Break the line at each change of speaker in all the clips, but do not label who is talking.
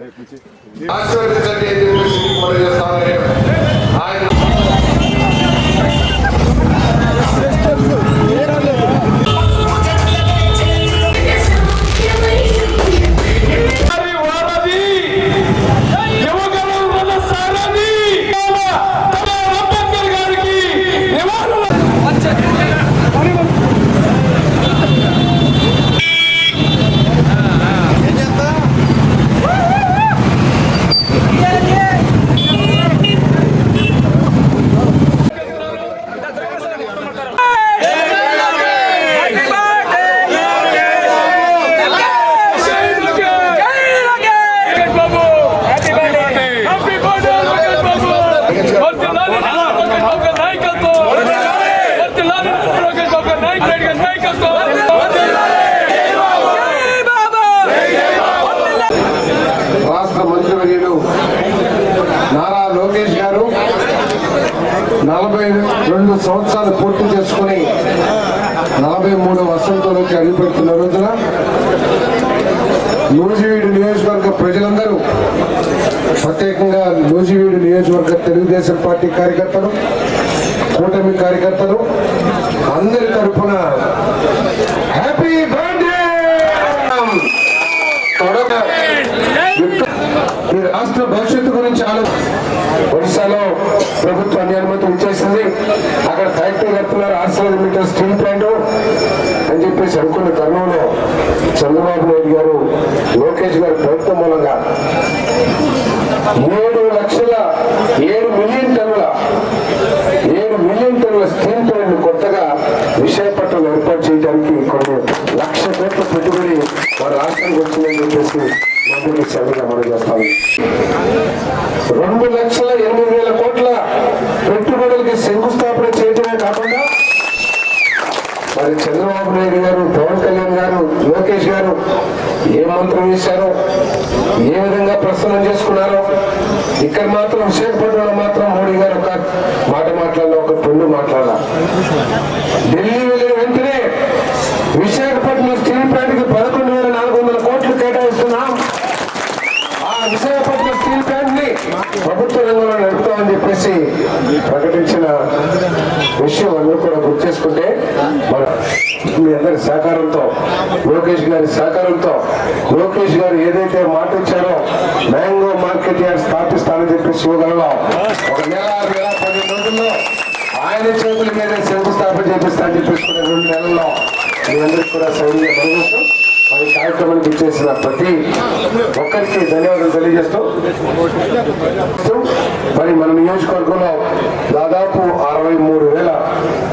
आश्चर्य
రాష్ట్ర నారా లోకేష్ గారు నలభై రెండు సంవత్సరాలు పూర్తి చేసుకుని నలభై మూడు వసంతంలోకి అడుగుపెడుతున్న రోజున నూజివీడు నియోజకవర్గ ప్రజలందరూ ప్రత్యేకంగా నూజివీడు నియోజకవర్గ తెలుగుదేశం పార్టీ కార్యకర్తలు కూటమి కార్యకర్తలు అందరి తరఫున హ్యాపీ బర్త్డే తొడగ ఈ రాష్ట్ర భవిష్యత్తు గురించి ఆలోచన ఒడిశాలో ప్రభుత్వాన్ని అనుమతి ఇచ్చేసింది. అక్కడ ఫ్యాక్టరీ కడుతున్నారు ఆరు మీటర్ స్టీల్ ప్లాంట్. అని చెప్పేసి అనుకున్న తరుణంలో చంద్రబాబు నాయుడు గారు లోకేష్ గారి ప్రభుత్వం మూలంగా ఏ లక్ష కోట్ల పెట్టుబడి మన రాష్ట్రానికి వచ్చిందని చెప్పేసి మంత్రికి సభ్యులు మనం చేస్తాము రెండు లక్షల ఎనిమిది వేల కోట్ల పెట్టుబడులకి శంకుస్థాపన చేయడమే కాకుండా మరి చంద్రబాబు నాయుడు గారు పవన్ కళ్యాణ్ గారు లోకేష్ గారు ఏ మంత్రం వేశారో ఏ విధంగా ప్రసన్నం చేసుకున్నారో ఇక్కడ మాత్రం విశాఖపట్నం మాత్రం మోడీ గారు ఒక మాట మాట్లాడాల ఒక రెండు మాట్లాడాల ఢిల్లీ వెళ్ళిన వెంటనే విశాఖపట్నం స్టీల్ ప్లాంట్కి పదకొండు వేల నాలుగు వందల కోట్లు కేటాయిస్తున్నాం ఆ విశాఖపట్నం స్టీల్ ప్లాంట్ని ప్రభుత్వ రంగంలో నడుపుతామని చెప్పేసి ఇచ్చిన విషయం అందరూ కూడా గుర్తు చేసుకుంటే మన మీ అందరి సహకారంతో లోకేష్ గారి సహకారంతో లోకేష్ గారు ఏదైతే మాట ఇచ్చారో మ్యాంగో మార్కెట్ యార్డ్ స్థాపిస్తానని చెప్పి శివగలలో ఒక నెల నెల పది రోజుల్లో ఆయన చేతుల మీద శంకుస్థాపన చేపిస్తానని అని కూడా రెండు నెలల్లో మీ అందరికీ కూడా సౌకర్యం ఈ మరి కార్యక్రమానికి ఇచ్చేసిన ప్రతి ఒక్కరికి ధన్యవాదాలు తెలియజేస్తూ మరి మన నియోజకవర్గంలో దాదాపు అరవై మూడు వేల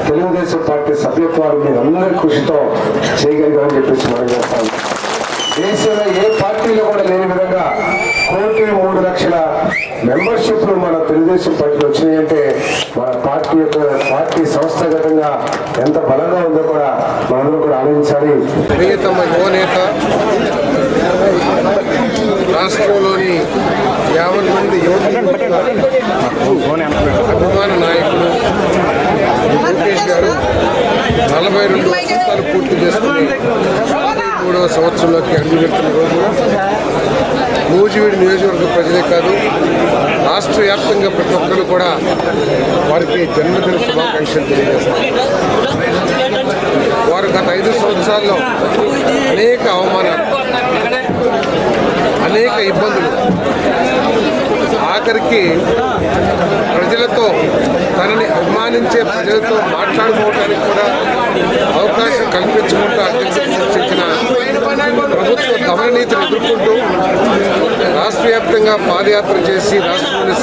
తెలుగుదేశం పార్టీ సభ్యత్వాలు మీరు అందరి కృషితో చేయగలిగామని చెప్పేసి మనం చేస్తాం. దేశంలో ఏ పార్టీలో కూడా లేని విధంగా కోటి మూడు లక్షల మెంబర్షిప్లు మన తెలుగుదేశం పార్టీలో వచ్చినాయంటే మన పార్టీ యొక్క పార్టీ సంస్థాగతంగా ఎంత బలంగా ఉందో కూడా మనందరూ కూడా ఆలోచించాలి.
ప్రియతమ యువనేత రాష్ట్రంలోని యాభై మంది అభిమాన నాయకుడు లోకేష్ గారు నలభై రెండు వసంతాలు పూర్తి చేసుకుని మూడవ సంవత్సరంలోకి అడుగుపెట్టిన రోజున నూజివీడు నియోజకవర్గ ప్రజలే కాదు రాష్ట్ర వ్యాప్తంగా ప్రతి ఒక్కరు కూడా వారికి జన్మదిన శుభాకాంక్షలు తెలియజేస్తారు. వారు గత ఐదు సంవత్సరాల్లో అనేక అవమానాలు అనేక ఇబ్బందులు ఆఖరికి ప్రజలతో తనని అభిమానించే ప్రజలతో మాట్లాడుకోవడానికి కూడా అవకాశం కల్పించుకుంటూ అత్యంత సృష్టించిన ప్రభుత్వ దమననీతిని ఎదుర్కొంటూ రాష్ట్ర వ్యాప్తంగా పాదయాత్ర చేసి రాష్ట్రంలోని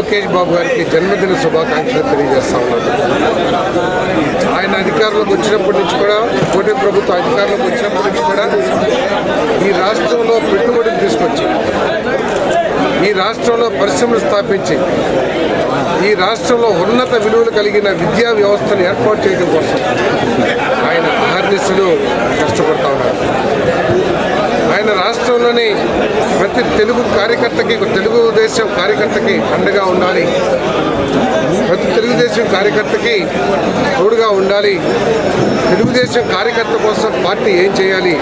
లోకేష్ బాబు గారికి జన్మదిన శుభాకాంక్షలు తెలియజేస్తా ఉన్నాను. ఆయన అధికారంలోకి వచ్చినప్పటి నుంచి కూడా కూటమి ప్రభుత్వం అధికారంలోకి వచ్చినప్పటి నుంచి కూడా ఈ రాష్ట్రంలో పెట్టుబడులు తీసుకొచ్చి ఈ రాష్ట్రంలో పరిశ్రమలు స్థాపించి ఈ రాష్ట్రంలో ఉన్నత విలువలు కలిగిన విద్యా వ్యవస్థను ఏర్పాటు చేయడం కోసం ఆయన అహర్నిశలు కష్టపడతా ఉన్నారు. రాష్ట్రంలోని ప్రతి తెలుగు కార్యకర్తకి తెలుగుదేశం కార్యకర్తకి అండగా ఉండాలి. ప్రతి తెలుగుదేశం కార్యకర్తకి తోడుగా ఉండాలి.
తెలుగుదేశం కార్యకర్త కోసం పార్టీ ఏం చేయాలి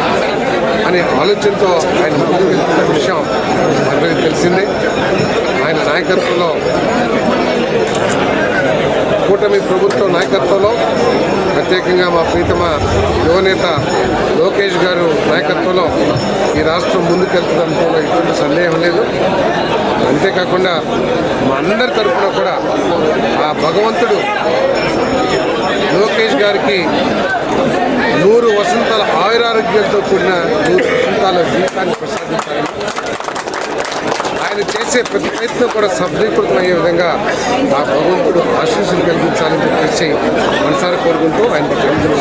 అనే ఆలోచనతో ఆయన ముందుకు వెళ్తున్న విషయం అందరికీ తెలిసిందే. ఆయన నాయకత్వంలో కూటమి ప్రభుత్వ నాయకత్వంలో ప్రత్యేకంగా మా ప్రీతమ యువనేత లోకేష్ గారు నాయకత్వంలో ఈ రాష్ట్రం ముందుకెళ్తుందంటే ఎటువంటి సందేహం లేదు. అంతేకాకుండా మా అందరి తరఫున కూడా ఆ భగవంతుడు లోకేష్ గారికి నూరు వసంతాల ఆయురారోగ్యాలతో కూడిన నూరు వసంతాల జీవితాన్ని ప్రసాదించాలని ఆయన చేసే ప్రతి ప్రయత్నం కూడా సఫలీకృతమయ్యే విధంగా ఆ భగవంతుడు ఆశీస్సులు కలిగించాలని చెప్పేసి మనసారి కోరుకుంటూ ఆయన జన్మదిన